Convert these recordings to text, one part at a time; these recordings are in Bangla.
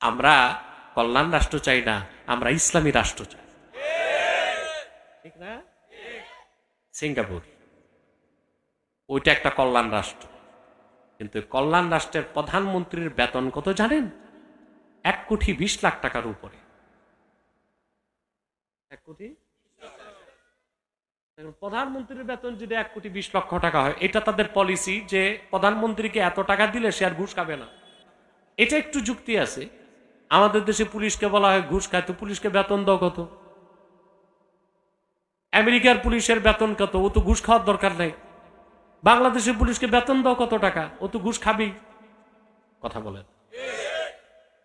আমরা কল্যাণ রাষ্ট্র চাই না, আমরা ইসলামী রাষ্ট্র চাই। ঠিক না? সিঙ্গাপুর। ওইটা একটা কল্যাণ রাষ্ট্র। কিন্তু কল্যাণ রাষ্ট্রের প্রধানমন্ত্রীর বেতন কত জানেন? এক কোটি বিশ লাখ টাকার উপরে। এক কোটি? প্রধানমন্ত্রীর বেতন যদি এক কোটি বিশ লক্ষ টাকা হয়, এটা তাদের পলিসি যে প্রধানমন্ত্রীকে এত টাকা দিলে সে আর ঘুষ খাবে না। এটা একটু যুক্তি আছে। আমাদের দেশে পুলিশকে বলা হয় ঘুষ খায় তো পুলিশকে বেতন দাও কত? আমেরিকার পুলিশের বেতন কত? ও তো ঘুষ খাওয়ার দরকার নাই। বাংলাদেশের পুলিশকে বেতন দাও কত টাকা? ও তো ঘুষ খাবেই কথা বলেন।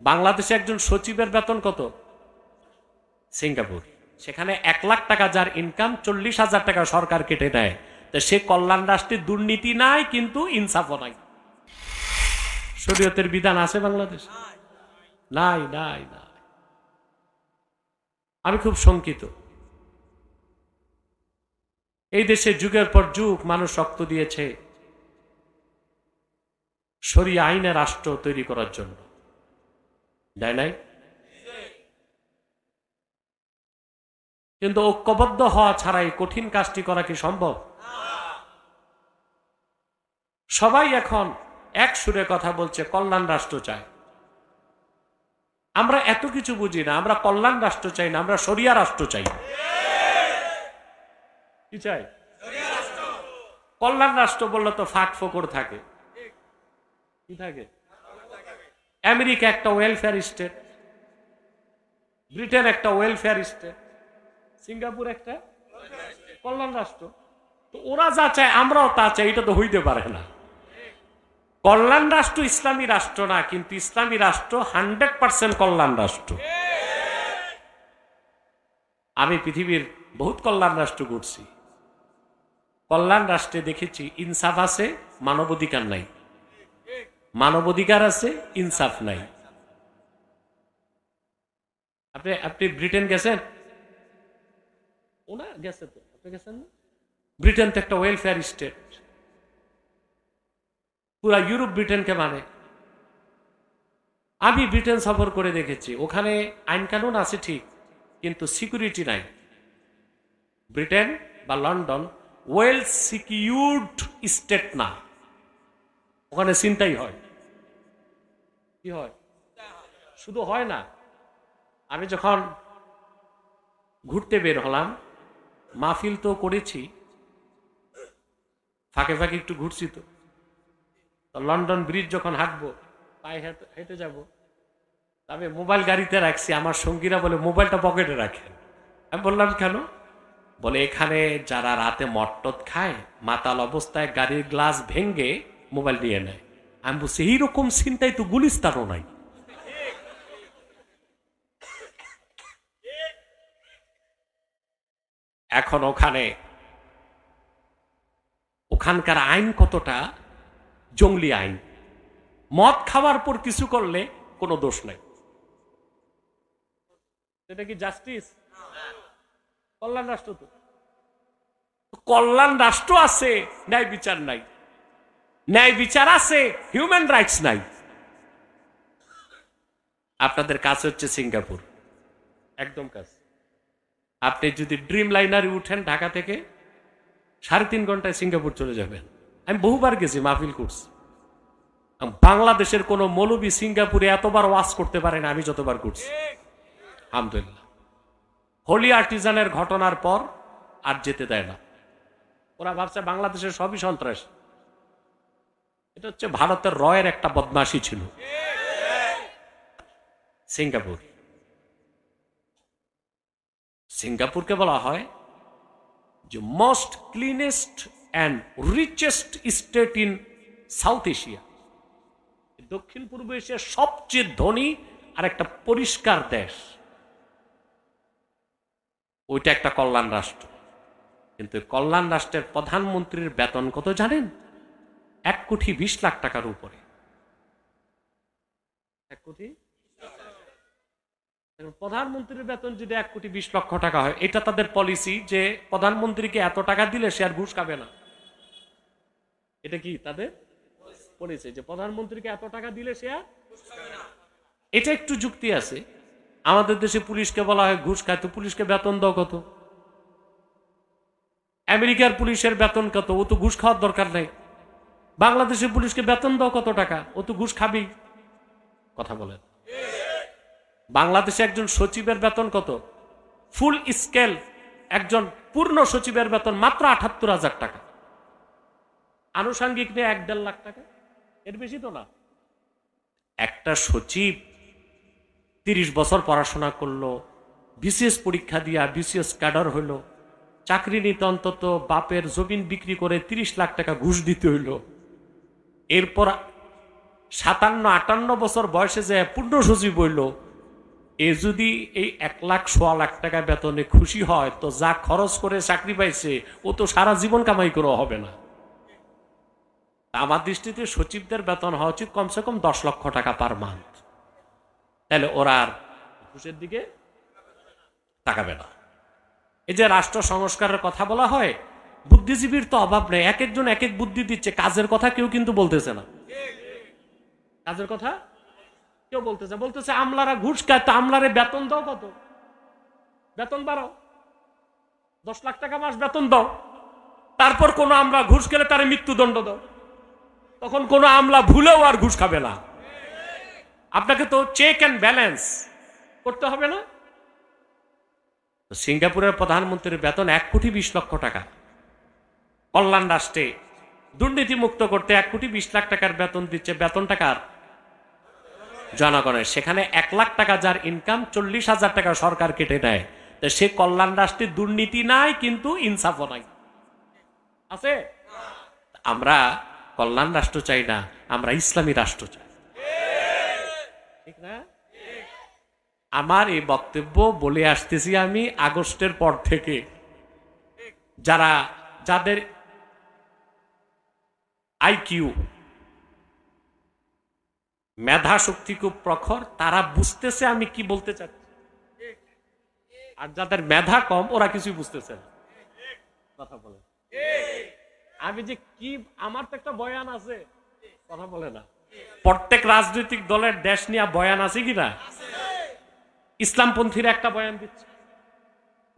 বাংলাদেশে একজন সচিবের বেতন কত? সিঙ্গাপুর। সেখানে এক লাখ টাকা যার ইনকাম চল্লিশ হাজার টাকা সরকার কেটে নেয় তো সে কল্যাণ রাষ্ট্রের দুর্নীতি নাই, কিন্তু ইনসাফও নাই। শরীয়তের বিধান আছে বাংলাদেশ? নাই নাই নাই। আমি খুব শঙ্কিত। এই দেশে যুগের পর যুগ মানুষ রক্ত দিয়েছে সরিয়ে আইনে রাষ্ট্র তৈরি করার জন্য। দেয় নাই? কিন্তু ঐক্যবদ্ধ হওয়া ছাড়াই কঠিন কাজটি করা কি সম্ভব? সবাই এখন এক সুরে কথা বলছে, কল্যাণ রাষ্ট্র চায়। আমরা এত কিছু বুঝি না, আমরা কল্যাণ রাষ্ট্র চাই না, আমরা সরিয়া রাষ্ট্র চাই কি চাই? কল্যাণ রাষ্ট্র বললে তো ফাঁক ফোকর থাকে। কি থাকে? আমেরিকা একটা ওয়েলফেয়ার স্টেট ব্রিটেন একটা ওয়েলফেয়ার স্টেট সিঙ্গাপুর একটা কল্যাণ রাষ্ট্র। তো ওরা যা চায়, আমরাও তা চাই, এটা তো হইতে পারে না। কল্যাণ রাষ্ট্র ইসলামী রাষ্ট্র না, কিন্তু ইসলামী রাষ্ট্র হান্ড্রেড পার্সেন্ট কল্যাণ রাষ্ট্র। আমি পৃথিবীর বহুত কল্যাণ রাষ্ট্র করছি কল্যাণ রাষ্ট্রে দেখেছি ইনসাফ আছে, মানবাধিকার নাই। মানবাধিকার আছে, ইনসাফ নাই। আপনি আপনি ব্রিটেন গেছেন? ওনা গেছে তো, আপনি গেছেন ব্রিটেন তো একটা ওয়েলফেয়ার স্টেট পুরা ইউরোপ ব্রিটেনকে মানে। আমি ব্রিটেন সফর করে দেখেছি। ওখানে আইনকানুন আছে ঠিক, কিন্তু সিকিউরিটি নাই। ব্রিটেন বা লন্ডন, ওয়েল সিকিউরড স্টেট না। ওখানে চিন্তাই হয়। কি হয়? শুধু হয় না। আমি যখন ঘুরতে বের হলাম, মাহফিল তো করেছি, ফাঁকে ফাঁকে একটু ঘুরছি তো। তো লন্ডন ব্রিজ যখন হাঁটবো, পায়ে হেঁটে হেঁটে যাব আমি মোবাইল গাড়িতে রাখছি, আমার সঙ্গীরা বলে, মোবাইলটা পকেটে রাখেন। আমি বললাম, কেন? বলে, এখানে যারা রাতে মট্টত খায়, মাতাল অবস্থায় গাড়ির গ্লাস ভেঙ্গে মোবাইল নিয়ে নেয়। আমি বলছি, এইরকম চিন্তায় তো গুলিস্তানও নাই। এখন ওখানে, ওখানকার আইন কতটা জঙ্গলি আইন। মদ খাওয়ার পর কিছু করলে কোনো দোষ নাই। এটা কি জাস্টিস কল্যাণ রাষ্ট্র তো। কল্যাণ রাষ্ট্র আছে, ন্যায় বিচার নাই। ন্যায় বিচার আছে হিউম্যান রাইটস নাই। আপনাদের কাজ হচ্ছে সিঙ্গাপুর। একদম কাজ। আপনি যদি ড্রিম লাইনারে উঠেন ঢাকা থেকে, সাড়ে তিন ঘন্টায় সিঙ্গাপুর চলে যাবেন। আমি বহুবার গেছি মাহফিল করছি বাংলাদেশের কোন মৌলবী সিঙ্গাপুরে এতবার ওয়াজ করতে পারে না আমি যতবার করছি। আলহামদুলিল্লাহ। হোলি আর্টিজানের ঘটনার পর আর যেতে দেয় না। ওরা ভাবছে বাংলাদেশের সবই সন্ত্রাস। এটা হচ্ছে ভারতের রয়ের একটা বদমাশি ছিল। সিঙ্গাপুর। সিঙ্গাপুরকে বলা হয় যে most cleanest and richest state in South Asia দক্ষিণ পূর্ব এশিয়ার সবচেয়ে ধনী আর একটা পরিষ্কার দেশ। ওইটা একটা কল্যাণ রাষ্ট্র। কিন্তু কল্যাণ রাষ্ট্রের প্রধানমন্ত্রীর বেতন কত জানেন? এক কোটি বিশ লাখ টাকার উপরে। এক কোটি? প্রধানমন্ত্রীর বেতন যদি এক কোটি বিশ লক্ষ টাকা হয়, এটা তাদের পলিসি যে প্রধানমন্ত্রীকে এত টাকা দিলে সে আর ঘুষ খাবে না। এটা কি তাদের? পলিসি যে প্রধানমন্ত্রীকে এত টাকা দিলে সে আর এটা একটু যুক্তি আছে। আমাদের দেশে পুলিশকে বলা হয় ঘুষ খায়, তো পুলিশকে বেতন দাও কত? আমেরিকার পুলিশের বেতন কত? ও তো ঘুষ খাওয়ার দরকার নেই। বাংলাদেশের পুলিশকে বেতন দাও কত টাকা? ও তো ঘুষ খাবেই। কথা বলেন। বাংলাদেশে একজন সচিবের বেতন কত? ফুল স্কেল, একজন পূর্ণ সচিবের বেতন মাত্র আঠাত্তর হাজার টাকা। আনুষাঙ্গিক নিয়ে এক দেড় লাখ টাকা? এর বেশি তো না। একটা সচিব তিরিশ বছর পড়াশোনা করল বিসিএস পরীক্ষা দিয়া বিসিএস ক্যাডার হইল, চাকরি নিতে অন্তত বাপের জমিন বিক্রি করে তিরিশ লাখ টাকা ঘুষ দিতে হইল। এরপর সাতান্ন, আটান্ন বছর বয়সে যে পূর্ণ সচিব হইল, এ যদি এই এক লাখ সোয়া লাখ টাকা বেতনে খুশি হয়, তো যা খরচ করে চাকরি পাইছে, ও তো সারা জীবন কামাই করে হবে না। আমার দৃষ্টিতে সচিবদের বেতন হওয়া উচিত কমসে কম দশ লক্ষ টাকা পার মান্থ। তাহলে ওরা আর ঘুষের দিকে তাকাবে না। এই যে রাষ্ট্র সংস্কারের কথা বলা হয়, বুদ্ধিজীবীর তো অভাব নেই। এক একজন এক এক বুদ্ধি দিচ্ছে, কাজের কথা কেউ কিন্তু বলতেছে না। কাজের কথা কেউ বলতেছে বলতেছে, আমলারা ঘুষ খায়, তো আমলারে বেতন দাও কত? বেতন বাড়াও। দশ লাখ টাকা মাস বেতন দাও। তারপর কোনো আমরা ঘুষ খেলে তার মৃত্যুদণ্ড দাও। তখন কোনো আমলা ভুলেও আর ঘুষ খাবে না। আপনাকে তো চেক অ্যান্ড ব্যালেন্স করতে হবে না? সিঙ্গাপুরের প্রধানমন্ত্রীর বেতন এক কোটি বিশ লক্ষ টাকা। কল্যাণ রাষ্ট্রে দুর্নীতি মুক্ত করতে এক কোটি বিশ লাখ টাকার বেতন দিচ্ছে বেতন টাকার জনগণের। সেখানে এক লাখ টাকা যার ইনকাম চল্লিশ হাজার টাকা সরকার কেটে নেয় তো সে কল্যাণ রাষ্ট্রে দুর্নীতি নাই, কিন্তু ইনসাফও নাই। আছে? আমরা কল্যাণ রাষ্ট্র চাই না, আমরা ইসলামী রাষ্ট্র চাই। ঠিক না? আমার এই বক্তব্য বলে আসতেছি আমি আগস্টের পর থেকে। যারা, যাদের আইকিউ মেধা শক্তি খুব প্রখর, তারা বুঝতেছে আমি কি বলতে চাচ্ছি। আর যাদের মেধা কম, ওরা কিছুই বুঝতেছে না। কথা বলে আমি যে কি, আমার তো একটা বয়ান আছে। কথা বলে না। প্রত্যেক রাজনৈতিক দলের দেশ নিয়ে বয়ান আছে কিনা ইসলামপন্থীরা একটা বয়ান দিচ্ছে।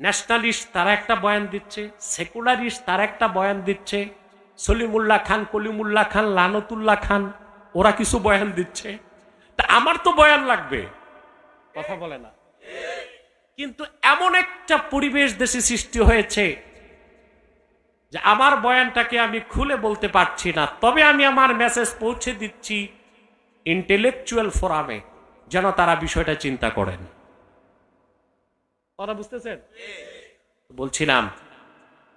ন্যাশনালিস্ট তারা একটা বয়ান দিচ্ছে। সেকুলারিস্ট তারা একটা বয়ান দিচ্ছে। সলিমুল্লাহ খান, কলিমুল্লাহ খান, লানতুল্লাহ খান, ওরা কিছু বয়ান দিচ্ছে। তা আমার তো বয়ান লাগবে। কথা বলে না। কিন্তু এমন একটা পরিবেশ দেশে সৃষ্টি হয়েছে যে আমার বয়ানটাকে আমি খুলে বলতে পারছি না, তবে আমি আমার মেসেজ পৌঁছে দিচ্ছি ইন্টেলেকচুয়াল ফোরামে যেন তারা বিষয়টা চিন্তা করেন। কথা বুঝতেছেন? বলছিলাম,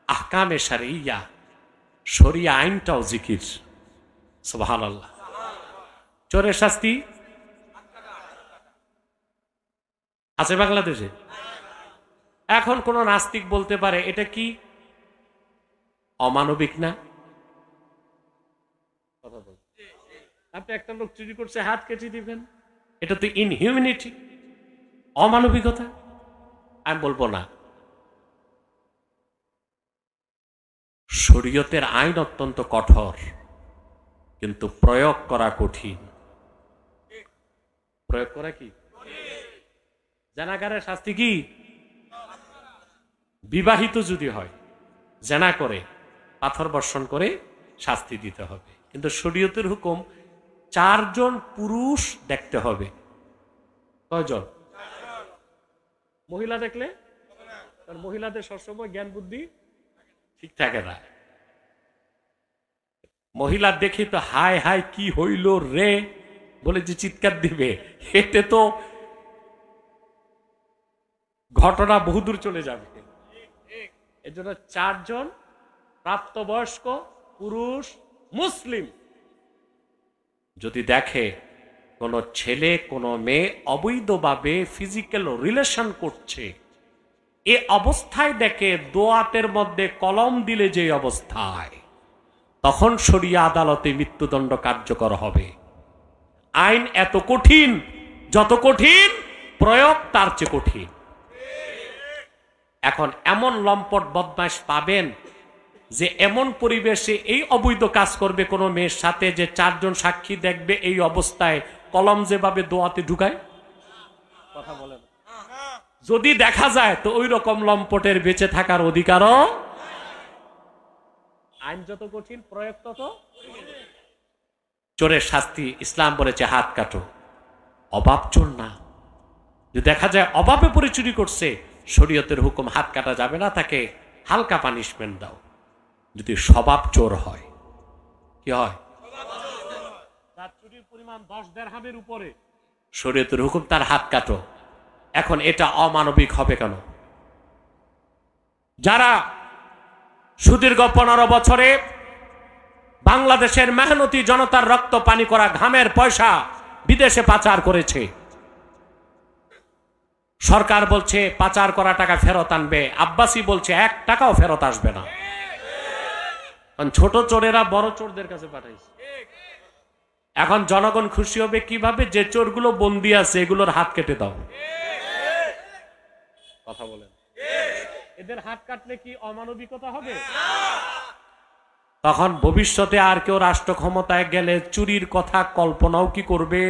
আহকামে সারিয়া শরিয়া আইনটাও জিকির। সুবহান আল্লাহ চোরের শাস্তি? আছে বাংলাদেশে? এখন কোন নাস্তিক বলতে পারে, এটা কি অমানবিক না? আপনি একটা লোক চুরি করছে হাত কেটে দিবেন। এটা তো ইনহিউম্যানিটি অমানবিকতা? আমি বলব না। শরীয়তের আইন অত্যন্ত কঠোর কিন্তু প্রয়োগ করা কঠিন। প্রয়োগ করা কি? জানাগারের শাস্তি কি? বিবাহিত যদি হয় জেনা করে। পাথর বর্ষণ করে শাস্তি দিতে হবে। কিন্তু শরীয়তের হুকুম, চারজন পুরুষ দেখতে হবে। কয়জন? মহিলা দেখলে? মহিলাদের সবসময় জ্ঞান, বুদ্ধি ঠিক থাকে না। মহিলা দেখি তো হাই হাই কি হইল রে? বলে যে চিৎকার দিবে। এতে তো ঘটনা বহুদূর চলে যাবে। এজন্য চারজন প্রাপ্তবয়স্ক, পুরুষ, মুসলিম। যদি দেখে কোনো ছেলে, কোনো মেয়ে অবৈধভাবে ফিজিক্যাল রিলেশন করছে, এ অবস্থায় দেখে দোয়াতের মধ্যে কলম দিলে যে অবস্থায়, তখন সরিয়া আদালতে মৃত্যুদণ্ড কার্যকর হবে। আইন এত কঠিন, যত কঠিন, প্রয়োগ তার চেয়ে কঠিন। এখন এমন লম্পট বদমাস পাবেন যে এমন পরিবেশে এই অবৈধ কাজ করবে কোনো মেয়ের সাথে যে চারজন সাক্ষী দেখবে এই অবস্থায় কলম যেভাবে দোয়াতে ঢুকায়? কথা বলে যদি দেখা যায় তো ওই রকম লম্পটের বেঁচে থাকার অধিকারও আইন যত কঠিন প্রয়োগ তত চোরের শাস্তি ইসলাম বলেছে হাত কাটো। অভাব চোর না। যদি দেখা যায় অভাবে পরিচুরি করছে শরীয়তের হুকুম হাত কাটা যাবে না তাকে হালকা পানিশমেন্ট দাও। যদি স্বভাব চোর হয় কি হয়? তার চুরির পরিমাণ দশ দেড়হামের উপরে। শরীয়তের হুকুম তার হাত কাটো। এখন এটা অমানবিক হবে কেন? যারা সুদীর্ঘ পনেরো বছরে বাংলাদেশের মেহনতি জনতার রক্ত পানি করা ঘামের পয়সা বিদেশে পাচার করেছে সরকার বলছে পাচার করা টাকা ফেরত আনবে আব্বাসি বলছে এক টাকাও ফেরত আসবে না। কারণ ছোট চোরেরা বড় চোরদের কাছে পাঠাইছে। এখন জনগণ খুশি হবে কীভাবে? যে চোরগুলো বন্দি আছে এগুলোর হাত কেটে দাও। কথা বলেন। এদের হাত কাটলে কি অমানবিকতা হবে? তখন ভবিষ্যতে আর কেউ রাষ্ট্র ক্ষমতায় গেলে চুরির কথা কল্পনাও কি করবে?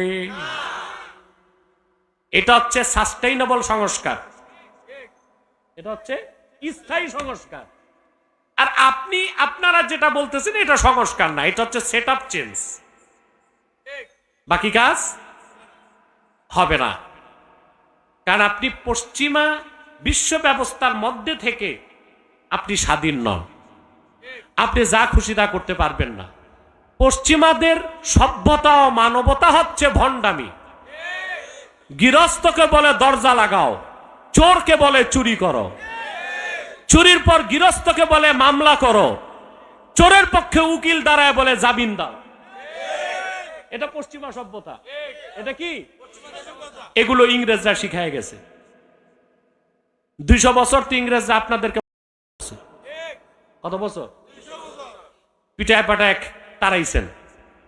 এটা হচ্ছে সাস্টেইনেবল সংস্কার। এটা হচ্ছে স্থায়ী সংস্কার। আর আপনি আপনারা যেটা বলতেছেন এটা সংস্কার না এটা হচ্ছে সেট আপ চেঞ্জ বাকি কাজ হবে না। কারণ আপনি পশ্চিমা বিশ্ব ব্যবস্থার মধ্যে থেকে আপনি স্বাধীন নন। আপনি যা খুশি তা করতে পারবেন না। পশ্চিমাদের সভ্যতা ও মানবতা হচ্ছে ভণ্ডামি। গৃহস্থকে বলে দরজা লাগাও চোরকে বলে চুরি করো। চুরির পর গৃহস্থকে বলে, মামলা করো। চোরের পক্ষে উকিল দাঁড়ায় বলে, জামিন দাও। এটা পশ্চিমা সভ্যতা। এটা কি? এগুলো ইংরেজরা শিখায় গেছে। দুইশো বছর তো ইংরেজরা আপনাদেরকে কত বছর? পিঠায় পাটায় তারাইছেন।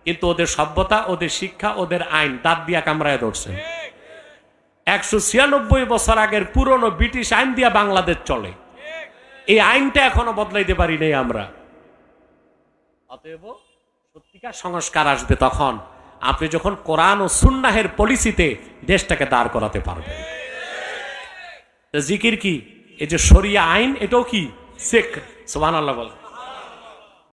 কিন্তু ওদের সভ্যতা, ওদের শিক্ষা, ওদের আইন দাঁত দিয়া কামড়ায় ধরছে। একশো ছিয়ানব্বই বছর আগের পুরনো ব্রিটিশ আইন দিয়া বাংলাদেশ চলে। এই আইনটা এখনও বদলাইতে পারি নাই আমরা। অতএব সত্যিকার সংস্কার আসবে তখন আপনি যখন কোরআন ও সুন্নাহের পলিসিতে দেশটাকে দাঁড় করাতে পারবেন। জিকির কি? এই যে সরিয়া আইন, এটাও কি? শেখ। সোহান আল্লাহ বলে